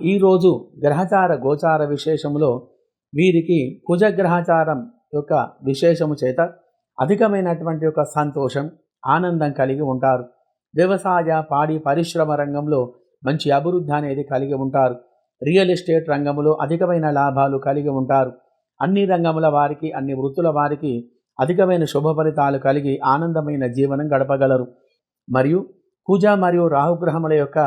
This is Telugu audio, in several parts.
ఈరోజు గ్రహచార గోచార విశేషములో వీరికి కుజగ్రహచారం యొక్క విశేషము చేత అధికమైనటువంటి యొక్క సంతోషం ఆనందం కలిగి ఉంటారు. వ్యవసాయ పాడి పరిశ్రమ రంగంలో మంచి అభివృద్ధి అనేది కలిగి ఉంటారు. రియల్ ఎస్టేట్ రంగంలో అధికమైన లాభాలు కలిగి ఉంటారు. అన్ని రంగముల వారికి అన్ని వృత్తుల వారికి అధికమైన శుభ ఫలితాలు కలిగి ఆనందమైన జీవనం గడపగలరు. మరియు పూజ మరియు రాహుగ్రహముల యొక్క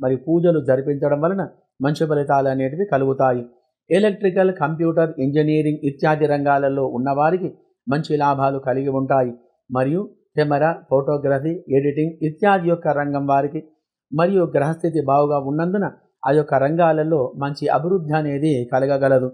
మరి పూజలు జరిపించడం వలన మంచి ఫలితాలు అనేటివి కలుగుతాయి. ఎలక్ట్రికల్ కంప్యూటర్ ఇంజనీరింగ్ ఇత్యాది రంగాలలో ఉన్నవారికి మంచి లాభాలు కలిగి ఉంటాయి. మరియు కెమెరా ఫోటోగ్రఫీ ఎడిటింగ్ ఇత్యాది యొక్క రంగం వారికి మరియు గ్రహస్థితి బాగుగా ఉన్నందున ఆ యొక్క రంగాలలో మంచి అభివృద్ధి అనేది కలగగలదు.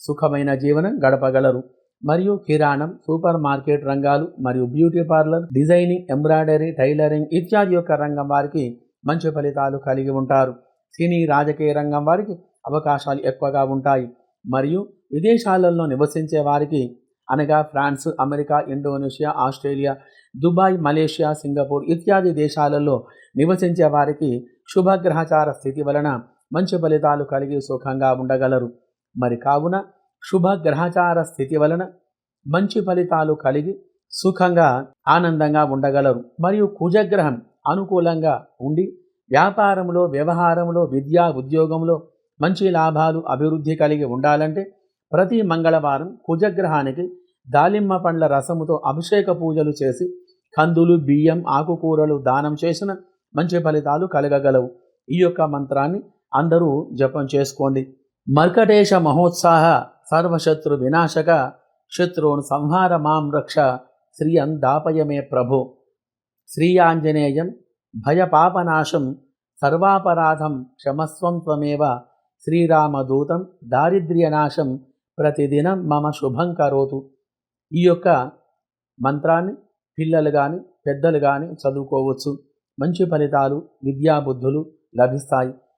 సుఖమైన జీవనం గడపగలరు. మరియు కిరాణం సూపర్ మార్కెట్ రంగాలు మరియు beauty parlour designing embroidery tailoring ఇత్యాది యొక్క రంగం వారికి మంచి ఫలితాలు కలిగి ఉంటారు. సినీ రాజకీయ రంగం వారికి అవకాశాలు ఎక్కువగా ఉంటాయి. మరియు విదేశాలలో నివసించే వారికి అనగా France America Indonesia Australia Dubai Malaysia Singapore ఇత్యాది దేశాలలో నివసించే వారికి శుభగ్రహచార స్థితి వలన మంచి ఫలితాలు కలిగి సుఖంగా ఉండగలరు. మరి కావున శుభగ్రహచార స్థితి వలన మంచి ఫలితాలు కలిగి సుఖంగా ఆనందంగా ఉండగలరు. మరియు కుజగ్రహం అనుకూలంగా ఉండి వ్యాపారంలో వ్యవహారంలో విద్యా ఉద్యోగంలో మంచి లాభాలు అభివృద్ధి కలిగి ఉండాలంటే ప్రతి మంగళవారం కుజగ్రహానికి దాలిమ్మ పండ్ల రసముతో అభిషేక పూజలు చేసి కందులు బియ్యం ఆకుకూరలు దానం చేసిన మంచి ఫలితాలు కలగగలవు. ఈ యొక్క మంత్రాన్ని అందరూ జపం చేసుకోండి. మర్కటేశ మహోత్సాహ సర్వశత్రు వినాశక శత్రువును సంహార మాం రక్ష శ్రీయం దాపయమే ప్రభు. శ్రీ ఆంజనేయం భయపాపనాశం సర్వాపరాధం క్షమస్వం త్వమేవ శ్రీరామదూతం దారిద్ర్యనాశం ప్రతిదినం మమ శుభం కరోతు. ఈ యొక్క మంత్రాన్ని పిల్లలు కానీ పెద్దలు కానీ చదువుకోవచ్చు. మంచి ఫలితాలు విద్యాబుద్ధులు లభిస్తాయి.